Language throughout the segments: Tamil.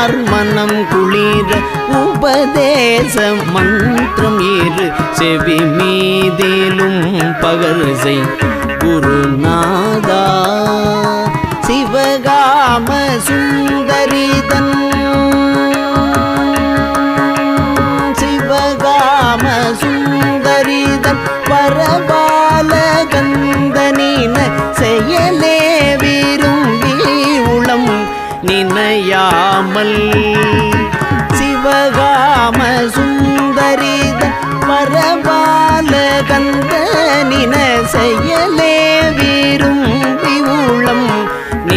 சிவனார் மனம் குளிர உபதேச மந்திரம் இரு. செவி மீதிலும் பகர்சை குருநாதா.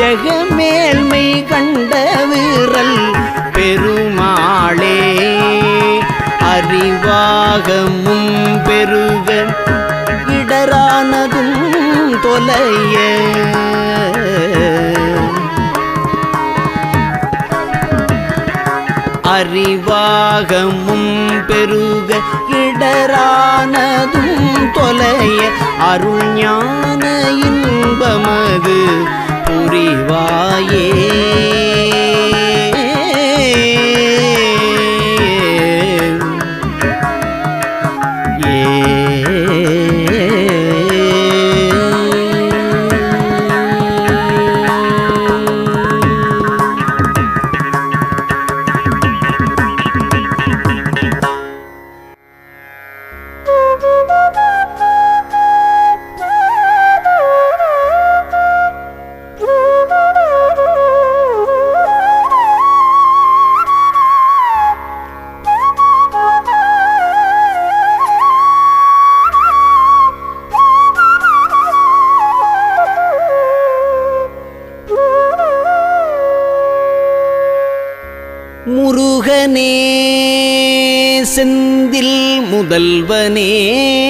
ஜெகமேல்மை கண்ட வீரல் பெருமாளே அறிவாகமும் பெருக இடரானதும் தொலைய. அறிவாகமும் பெருக இடரானதும் தொலைய. அருள் ஞான இன்பமது புரிவாயே. முதல்வனே செந்தில் முதல்வனே.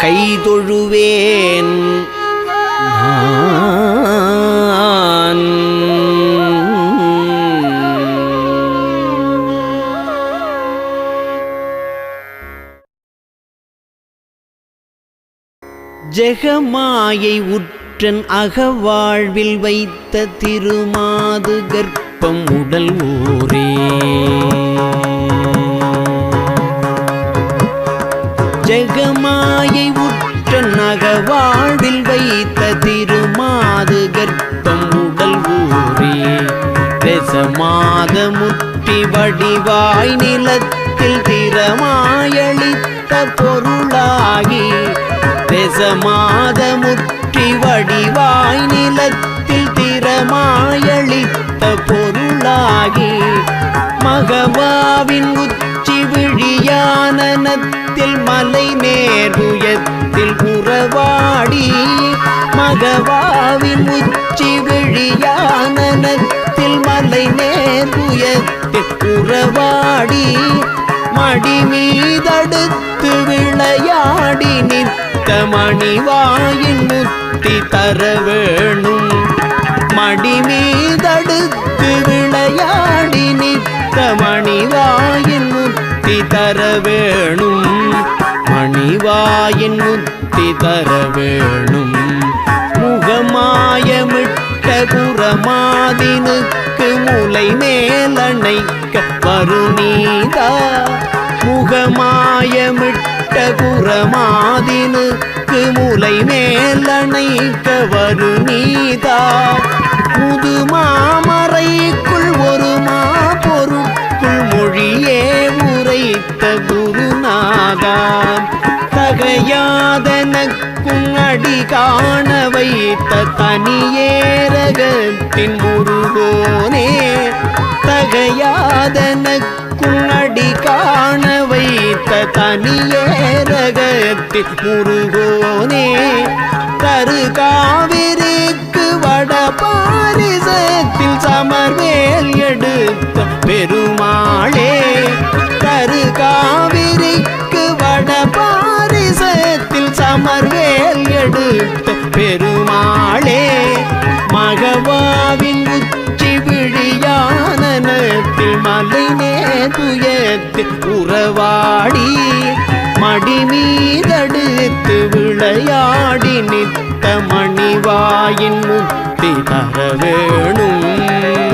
கைதொழுவேன் ஜெகமாயை உற்றன் அகவாழ்வில் வைத்த திருமாது கர்ப்பம் உடல் ஊரே ஜெகமாயை உற்றன் அகவாழ்வில் வைத்த திருமாது கர்ப்பம் உடல் ஊரே ரசமாத முற்றி வடிவாய் நிலத்தில் திறமாயளித்த பொருளாகி ரசமாத முற்றி வடிவாய் நிலத்தில் திறமாயளித்த பொருளாகி மகவாவின் உச்சி விழியானனத்தில் மலை நேர்வுயத்தில் புறவாடி மகவாவின் உச்சி விழியானனத்தில் மலை நேர்வுயத்தில் புறவாடி மடி மீதடுத்து விளையாடி நிற்க மணிவாயின் முத்தி தர வேணும். மடி மீதடுத்து விளையாடி நிற்க மணிவா தர வேணும் மணிவாயின் முத்தி தர வேணும் முகமாயமிட்ட குரமாதினுக்கு முலை மேலணைக்க வருநீதா. முகமாயமிட்ட குரமாதினுக்கு முலை மேலணைக்க வருநீதா. முதுமாமறைக்குள் ஒரு மா உரைத்த குருநாதா தகையாதனக்கும் அடி காண வைத்த தனியேரகத்தின் முருகோனே தகையாதனக்கும் அடி காண வைத்த தனியேரகத்தின் முருகோனே தரு காவிரிக்கு வட பாரிசத்தில் சமர்வேல் எடுத்த பெருமாளே தரு வட பாரிசத்தில் சமர்வேல் எடுத்த பெருமாளே மகவாவின் உச்சி விழியானத்தில் மலை நேதுயத்தில் உறவாடி மடி மீதடுத்து விளையாடி நித்த மணிவாயின் முத்தி தர வேணும்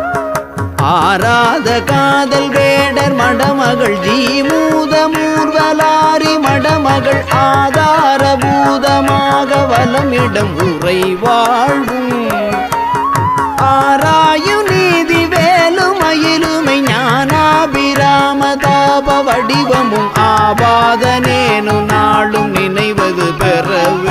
ஆராத காதல் வேடர் மடமகள் ஜீமூத மூர்வலாரி மடமகள் ஆதாரபூதமாக வலமிடம் உரை வாழ்வும். ஆராயு நீதி வேலுமயிலுமை ஞானாபிராம தாப வடிவமும் ஆபாதனேனு நாளும் நினைவது பெறவே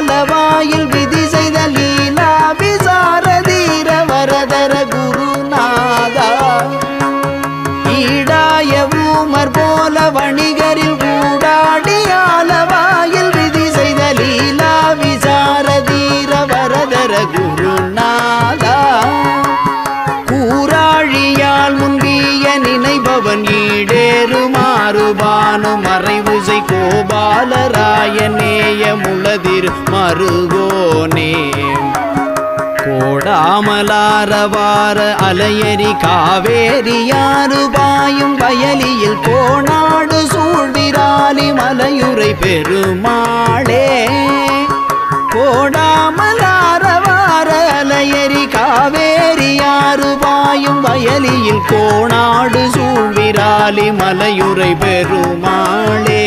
ஊடாடியாலவாயில் விதி செய்த லீலா விசாரதீர வரதர குருநாதா. ஈடாய ஊமர் போல வணிகரில் ஊடாடியாலவாயில் விதி செய்த லீலா விசாரதீர வரதர குருநாதா. கூறாழியால் முந்திய நினைபவன் ஈடேறுமாறுபானு மறைவுசை கோபாலராயன் மறுவோனே. கோடாமலாரவார அலையரி காவேரியாறு பாயும் வயலியில் கோணாடு சூழ்விராலி மலையுரை பெருமாளே. கோடாமலாரவார அலையரி காவேரியாறு பாயும் வயலியில் கோணாடு சூழ்விராலி மலையுரை பெருமாளே.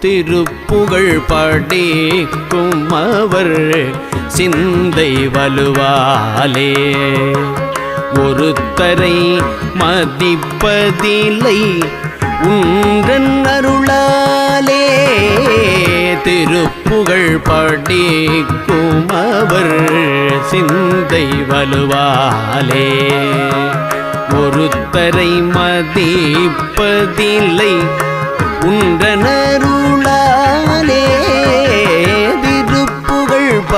திருப்புகழ் படிக்கும் அவர் சிந்தை வலுவாலே. ஒருத்தரை மதிப்பதில்லை உன்றன் அருளாலே. திருப்புகழ் படிக்கும் அவர் சிந்தை வலுவாலே. ஒருத்தரை மதிப்பதில்லை உண்டனருளாலே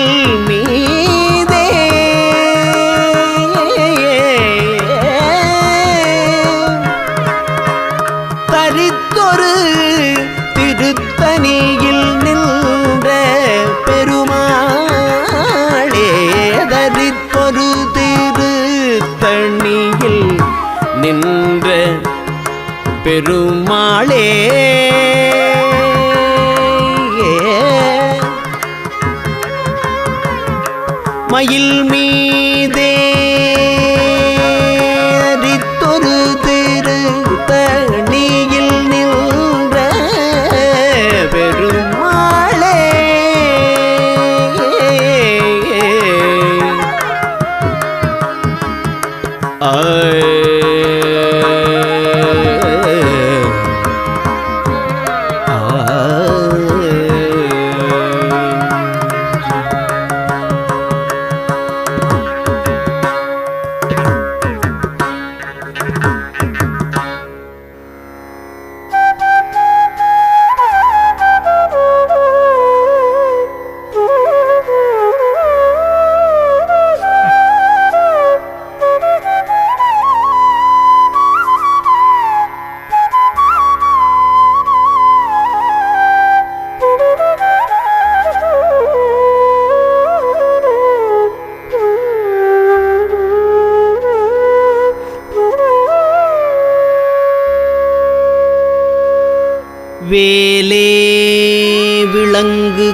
mm.